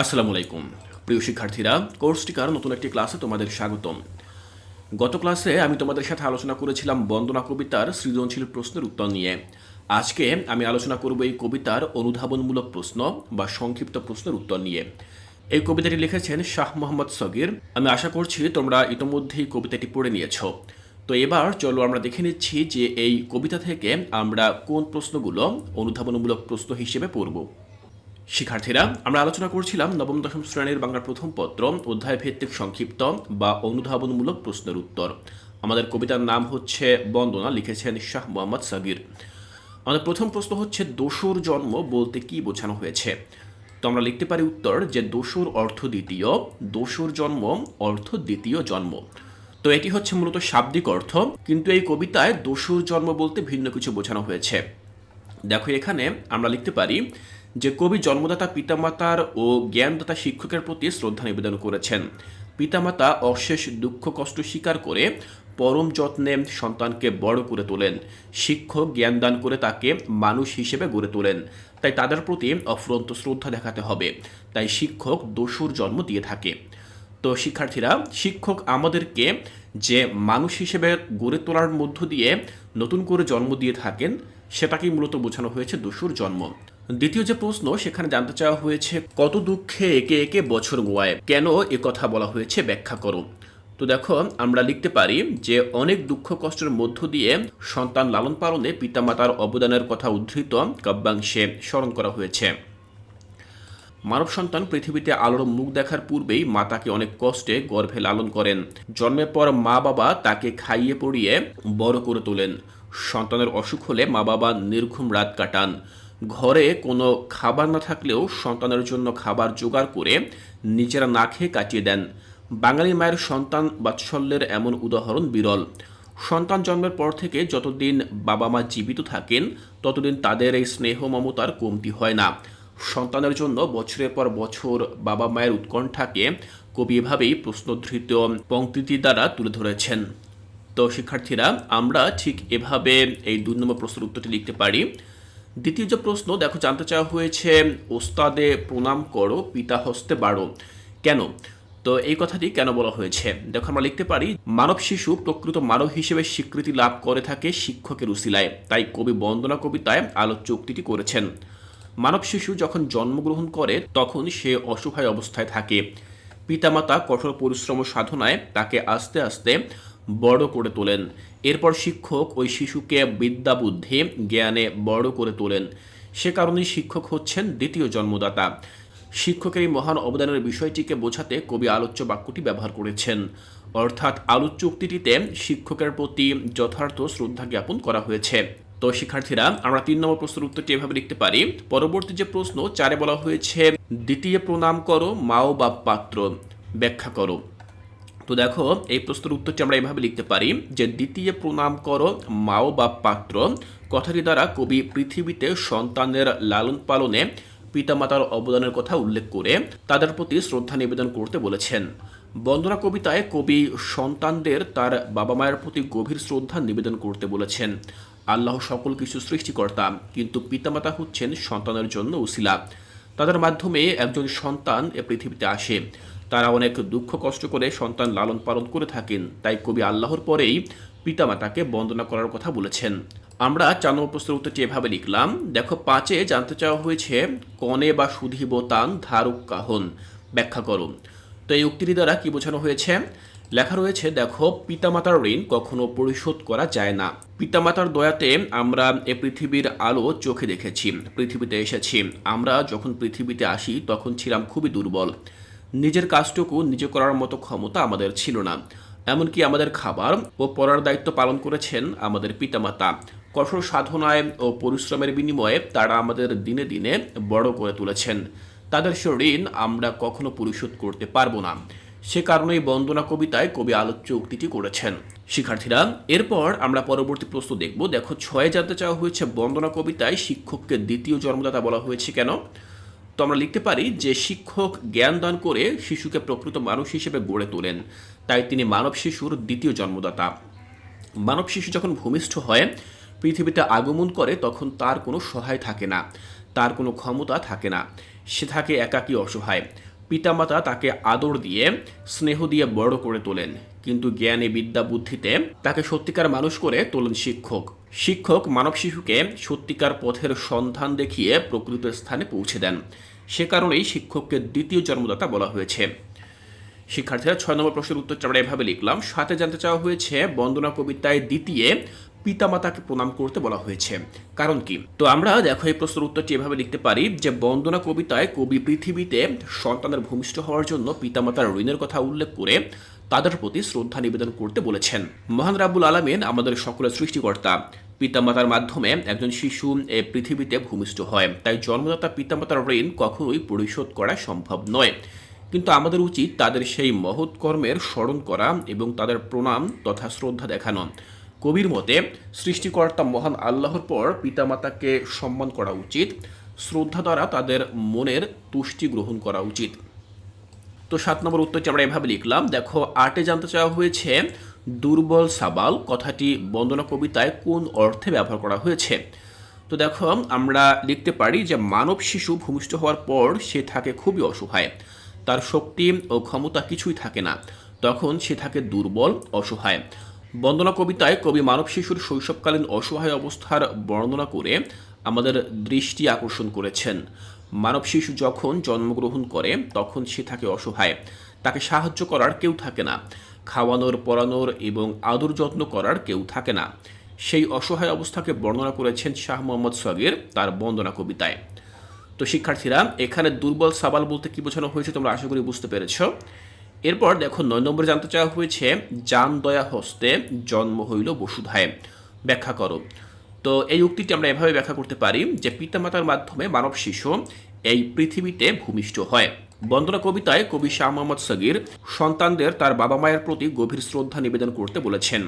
আসসালামু আলাইকুম। প্রিয় শিক্ষার্থীরা কোর্সটিকার নতুন একটি ক্লাসে তোমাদের স্বাগতম। গত ক্লাসে আমি তোমাদের সাথে আলোচনা করেছিলাম বন্দনা কবিতার সৃজনশীল প্রশ্নের উত্তর নিয়ে। আজকে আমি আলোচনা করব এই কবিতার অনুধাবনমূলক প্রশ্ন বা সংক্ষিপ্ত প্রশ্নের উত্তর নিয়ে। এই কবিতাটি লিখেছেন শাহ মোহাম্মদ সগির। আমি আশা করছি তোমরা ইতোমধ্যেই কবিতাটি পড়ে নিয়েছো। তো এবার চলো আমরা দেখে নিচ্ছি যে এই কবিতা থেকে আমরা কোন প্রশ্নগুলো অনুধাবনমূলক প্রশ্ন হিসেবে পড়ব। শিক্ষার্থীরা, আমরা আলোচনা করছিলাম নবম, দশম শ্রেণির বাংলার প্রথম পত্র অধ্যায় ভিত্তিক সংক্ষিপ্ত বা অনুধাবনমূলক প্রশ্নের উত্তর। আমাদের কবিতার নাম হচ্ছে বন্দনা, লিখেছেন শাহ মোহাম্মদ সাগির। আমাদের প্রথম প্রশ্ন হচ্ছে, দোসর জন্ম বলতে কি বোঝানো হয়েছে? তো আমরা লিখতে পারি উত্তর যে, দোসর অর্থ দ্বিতীয়, দোসর জন্ম অর্থ দ্বিতীয় জন্ম। তো এটি হচ্ছে মূলত শাব্দিক অর্থ, কিন্তু এই কবিতায় দোসর জন্ম বলতে ভিন্ন কিছু বোঝানো হয়েছে। দেখো এখানে আমরা লিখতে পারি যে কবি জন্মদাতা পিতামাতার ও জ্ঞানদাতা শিক্ষকের প্রতি শ্রদ্ধা নিবেদন করেছেন। পিতামাতা অশেষ দুঃখ, কষ্ট স্বীকার করে পরম যত্নে সন্তানকে বড় করে তোলেন। শিক্ষক জ্ঞান দান করে তাকে মানুষ হিসেবে গড়ে তোলেন। তাই তাদের প্রতি অফুরন্ত শ্রদ্ধা দেখাতে হবে। তাই শিক্ষক দস্যুর জন্ম দিয়ে থাকে। তো শিক্ষার্থীরা, শিক্ষক আমাদেরকে যে মানুষ হিসেবে গড়ে তোলার মধ্য দিয়ে নতুন করে জন্ম দিয়ে থাকেন, সেটাকেই মূলত বোঝানো হয়েছে দস্যুর জন্ম। দ্বিতীয় যে প্রশ্ন, সেখানে জানতে চাওয়া হয়েছে, কত দুঃখে একে একে বছর গোয়ায়? কেন এ কথা বলা হয়েছে? ব্যাখ্যা করো তো দেখো, আমরা লিখতে পারি যে, অনেক দুঃখ কষ্টের মধ্য দিয়ে সন্তান লালন পালনে পিতামাতার অবদানের কথা উদ্ধৃত কাব্যাংশে স্মরণ করা হয়েছে। মানব সন্তান পৃথিবীতে আলোর মুখ দেখার পূর্বেই মা তাকে অনেক কষ্টে গর্ভে লালন করেন। জন্মের পর মা বাবা তাকে খাইয়ে পড়িয়ে বড় করে তোলেন। সন্তানের অসুখ হলে মা বাবা নির্ঘুম রাত কাটান। ঘরে কোনো খাবার না থাকলেও সন্তানের জন্য খাবার জোগাড় করে নিজেরা না খেয়ে কাটিয়ে দেন। বাঙালি মায়ের সন্তান বাৎসল্যের এমন উদাহরণ বিরল। সন্তান জন্মের পর থেকে যতদিন বাবা মা জীবিত থাকেন, ততদিন তাদের এই স্নেহ মমতার কমতি হয় না। সন্তানের জন্য বছরের পর বছর বাবা মায়ের উৎকণ্ঠাকে কবি এভাবেই প্রশ্নধৃত পংক্তিটি দ্বারা তুলে ধরেছেন। তো শিক্ষার্থীরা, আমরা ঠিক এভাবে এই দুই নম্বর প্রশ্নের উত্তরটি লিখতে পারি। দ্বিতীয় যে প্রশ্ন, দেখো জানতে চাওয়া হয়েছে, ওস্তাদে প্রণাম করো, পিতা হস্তে বাড়ো কেন? তো এই কথাটি কেন বলা হয়েছে? দেখো আমরা লিখতে পারি, মানব শিশু প্রকৃত মানব হিসেবে স্বীকৃতি লাভ করে থাকে শিক্ষকের উসিলায়। তাই কবি বন্দনা কবিতায় আলোচ্য উক্তিটি করেছেন। মানব শিশু যখন জন্মগ্রহণ করে, তখন সে অসহায় অবস্থায় থাকে। পিতামাতা কঠোর পরিশ্রম সাধনায় তাকে আস্তে আস্তে বড় করে তোলেন। এরপর শিক্ষক ওই শিশুকে বিদ্যা বুদ্ধি জ্ঞানে বড় করে তোলেন। সে কারণেই শিক্ষক হচ্ছেন দ্বিতীয় জন্মদাতা। শিক্ষকের এই মহান অবদানের বিষয়টিকে বোঝাতে কবি আলোচ্য বাক্যটি ব্যবহার করেছেন। অর্থাৎ আলোচ্য উক্তিটিতে শিক্ষকের প্রতি যথার্থ শ্রদ্ধা জ্ঞাপন করা হয়েছে। তো শিক্ষার্থীরা, আমরা তিন নম্বর প্রশ্নের উত্তরটি এভাবে লিখতে পারি। পরবর্তী যে প্রশ্ন, চারে বলা হয়েছে, দ্বিতীয় প্রণাম করো মাও বা পাত্র। ব্যাখ্যা করো। তো দেখো, এই প্রশ্নের উত্তরটি আমরা এভাবে লিখতে পারি যে, দ্বিতীয় প্রণাম করো মাও বা পাত্র। কথাটি দ্বারা কবি পৃথিবীতে সন্তানের লালন পালনে পিতামাতার অবদানের কথা উল্লেখ করে তাদের প্রতি শ্রদ্ধা নিবেদন করতে বলেছেন। বন্দনা কবিতায় কবি সন্তানদের তার বাবা মায়ের প্রতি গভীর শ্রদ্ধা নিবেদন করতে বলেছেন। আল্লাহ সকল কিছু সৃষ্টিকর্তা, কিন্তু পিতামাতা হচ্ছেন সন্তানের জন্য উসিলা। তাদের মাধ্যমে একজন সন্তান এ পৃথিবীতে আসে। তারা অনেক দুঃখ কষ্ট করে সন্তান লালন পালন করে থাকেন। তাই কবি আল্লাহর পরেই পিতামাতাকে বন্দনা করার কথা বলেছেন। আমরা নম্বর প্রশ্নের উত্তরটি এভাবে লিখলাম, দেখো পাঁচে জানতে চাওয়া হয়েছে, কনে বা সুধি বোতান ধারক কাহন। ব্যাখ্যা করুন তো এই উক্তিটি দ্বারা কি বোঝানো হয়েছে? লেখা রয়েছে, দেখো, পিতামাতার ঋণ কখনো পরিশোধ করা যায় না। পিতামাতার দয়াতে আমরা এ পৃথিবীর আলো চোখে দেখেছি, পৃথিবীতে এসেছি। আমরা যখন পৃথিবীতে আসি, তখন ছিলাম খুবই দুর্বল। নিজের কাজটুকু নিজে করার মতো ক্ষমতা আমাদের ছিল না। এমনকি আমাদের খাবার ও পড়ার দায়িত্ব পালন করেছেন আমাদের পিতামাতা। কঠোর সাধনায় ও পরিশ্রমের বিনিময়ে তারা আমাদের দিনে দিনে বড় করে তুলেছেন। তাদের সে ঋণ আমরা কখনো পরিশোধ করতে পারব না। সে কারণেই বন্দনা কবিতায় কবি আলোচ্য উক্তিটি করেছেন। শিক্ষার্থীরা, এরপর আমরা পরবর্তী প্রশ্ন দেখব। দেখো, ছয় জানতে চাওয়া হয়েছে, বন্দনা কবিতায় শিক্ষককে দ্বিতীয় জন্মদাতা বলা হয়েছে কেন? তো আমরা লিখতে পারি যে শিক্ষক জ্ঞান দান করে শিশুকে প্রকৃত মানুষ হিসেবে গড়ে তোলেন। তাই তিনি মানব শিশুর দ্বিতীয় জন্মদাতা। মানব শিশু যখন ভূমিষ্ঠ হয়, পৃথিবীতে আগমন করে, তখন তার কোনো সহায় থাকে না, তার কোনো ক্ষমতা থাকে না। সে থাকে একাকী অসহায়। পিতামাতা তাকে আদর দিয়ে, স্নেহ দিয়ে বড় করে তোলেন। কিন্তু জ্ঞানে বিদ্যা বুদ্ধিতে তাকে সত্যিকার মানুষ করে তোলেন শিক্ষক। শিক্ষক মানব শিশুকে সত্যিকার পথের সন্ধান দেখিয়ে প্রকৃত স্থানে পৌঁছে দেন। সে কারণেই শিক্ষককে দ্বিতীয় জন্মদাতা বলা হয়েছে। শিক্ষার্থীরা ছয় নম্বর প্রশ্নের উত্তরটা আমরা এভাবে লিখলাম, সাথে জানতে চাওয়া হয়েছে, বন্দনা কবিতায় দ্বিতীয় পিতামাতাকে প্রণাম করতে বলা হয়েছে। কারণ কি? তো আমরা দেখো এই প্রশ্নের উত্তরটি এভাবে লিখতে পারি যে, বন্দনা কবিতায় কবি পৃথিবীতে সন্তানের ভূমিষ্ঠ হওয়ার জন্য পিতামাতার ঋণের কথা উল্লেখ করে তাদের প্রতি শ্রদ্ধা নিবেদন করতে বলেছেন। মহান রাব্বুল আলমিন আমাদের সকলের সৃষ্টিকর্তা, পিতামাতার মাধ্যমে একজন শিশু এ পৃথিবীতে ভূমিষ্ঠ হয়। তাই জন্মদাতা পিতামাতার ঋণ কখনোই পরিশোধ করা সম্ভব নয়। কিন্তু আমাদের উচিত তাদের সেই মহৎ কর্মের স্মরণ করা এবং তাদের প্রণাম তথা শ্রদ্ধা দেখানো। কবির মতে, সৃষ্টিকর্তা মহান আল্লাহর পর পিতামাতাকে সম্মান করা উচিত। শ্রদ্ধা দ্বারা তাদের মনের তুষ্টি গ্রহণ করা উচিত। তো সাত নম্বর উত্তরটি আমরা এভাবে লিখলাম, দেখো আর্টে জানতে চাওয়া হয়েছে, দুর্বল সাবাল, কথাটি বন্দনা কবিতায় কোন অর্থে ব্যবহার করা হয়েছে? তো দেখো, আমরা লিখতে পারি যে মানব শিশু ভূমিষ্ঠ হওয়ার পর সে থাকে খুবই অসহায়। তার শক্তি ও ক্ষমতা কিছুই থাকে না। তখন সে থাকে দুর্বল, অসহায়। বন্দনা কবিতায় কবি মানব শিশুর শৈশবকালীন অসহায় অবস্থার বর্ণনা করে আমাদের দৃষ্টি আকর্ষণ করেছেন। মানব শিশু যখন জন্মগ্রহণ করে, তখন সে থাকে অসহায়। তাকে সাহায্য করার কেউ থাকে না। খাওয়ানোর পরানোর এবং আদর যত্ন করার কেউ থাকে না। সেই অসহায় অবস্থাকে বর্ণনা করেছেন শাহ মোহাম্মদ সগির তার বন্দনা কবিতায়। তো শিক্ষার্থীরা, এখানে দুর্বল সাবাল বলতে কি বোঝানো হয়েছে তোমরা আশা করি বুঝতে পেরেছ। এরপর দেখো, নয় নম্বরে জানতে চাওয়া হয়েছে, জান দয়া হস্তে জন্ম হইল বসুধায়। ব্যাখ্যা করো। তো এই উক্তিটি আমরা এভাবে ব্যাখ্যা করতে পারি যে পিতামাতার মাধ্যমে মানব শিশু এই পৃথিবীতে ভূমিষ্ঠ হয়। বন্দনা কবিতায় কবি শাহ মোহাম্মদ সগির সন্তানদের তার বাবা মায়ের প্রতি গভীর শ্রদ্ধা নিবেদন করতে বলেছেন,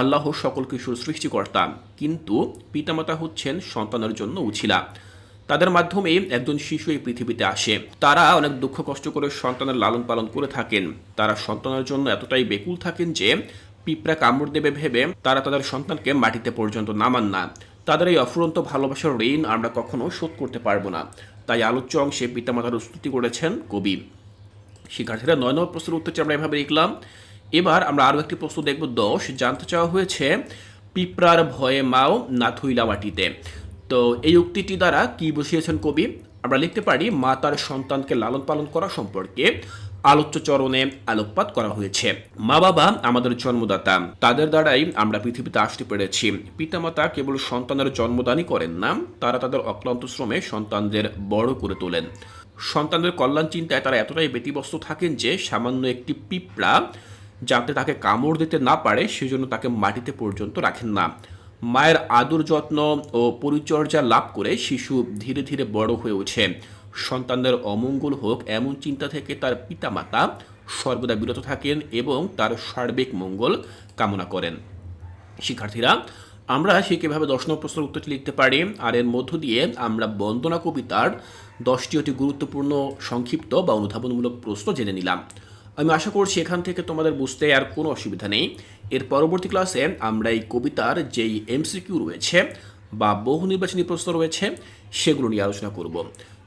আল্লাহ সকল কিশোর সৃষ্টিকর্তা, কিন্তু পিতামাতা হচ্ছেন সন্তানের জন্য উছিলা। তাদের মাধ্যমে একজন শিশু এই পৃথিবীতে আসে। তারা অনেক দুঃখ কষ্ট করে সন্তানের লালন পালন করে থাকেন। তারা সন্তানের জন্য এতটাই বেকুল থাকেন যে পিঁপড়া কামড় দেবে ভেবে তারা তাদের সন্তানকে মাটিতে পর্যন্ত নামান না। তাদের এই অফুরন্ত ভালোবাসার ঋণ আমরা কখনো শোধ করতে পারব না। তাই আলোচ্য অংশে পিতামাতার স্তুতি করেছেন কবি। শিক্ষার্থীরা নয় নম্বর প্রশ্নের উত্তরটি আমরা এভাবে লিখলাম। এবার আমরা আরও একটি প্রশ্ন দেখব। দশ, জানতে চাওয়া হয়েছে, পিঁপড়ার ভয়ে মাও না থুইলা মাটিতে। তো এই উক্তিটি দ্বারা কি বসিয়েছেন কবি? আমরা লিখতে পারি, মা তার সন্তানকে লালন পালন করা সম্পর্কে। আলোচ্য চরণে আলোকপাত করা হয়েছে। মা বাবা আমাদের জন্মদাতা, তাদের দ্বারাই আমরা পৃথিবীতে আসতে পেরেছি। পিতামাতা কেবল সন্তানের জন্মদানই করেন না, তারা তাদের অক্লান্ত শ্রমে সন্তানদের বড় করে তোলেন। সন্তানদের কল্যাণ চিন্তায় তারা এতটাই ব্যতিব্যস্ত থাকেন যে, সামান্য একটি পিঁপড়া যাতে তাকে কামড় দিতে না পারে, সেজন্য তাকে মাটিতে পর্যন্ত রাখেন না। মায়ের আদর যত্ন ও পরিচর্যা লাভ করে শিশু ধীরে ধীরে বড় হয়ে ওঠে। সন্তানদের অমঙ্গল হোক এমন চিন্তা থেকে তার পিতামাতা সর্বদা বিরত থাকেন এবং তার সার্বিক মঙ্গল কামনা করেন। শিক্ষার্থীরা, আমরা সে কীভাবে দশ নম্বর প্রশ্নের উত্তরটি লিখতে পারি? আর এর মধ্য দিয়ে আমরা বন্দনা কবিতার দশটি অতি গুরুত্বপূর্ণ সংক্ষিপ্ত বা অনুধাবনমূলক প্রশ্ন জেনে নিলাম। আমি আশা করছি এখান থেকে তোমাদের বুঝতে আর কোনো অসুবিধা নেই। এর পরবর্তী ক্লাসে আমরা এই কবিতার যেই এমসিকিউ রয়েছে বা বহু নির্বাচনী প্রশ্ন রয়েছে, সেগুলো নিয়ে আলোচনা করব।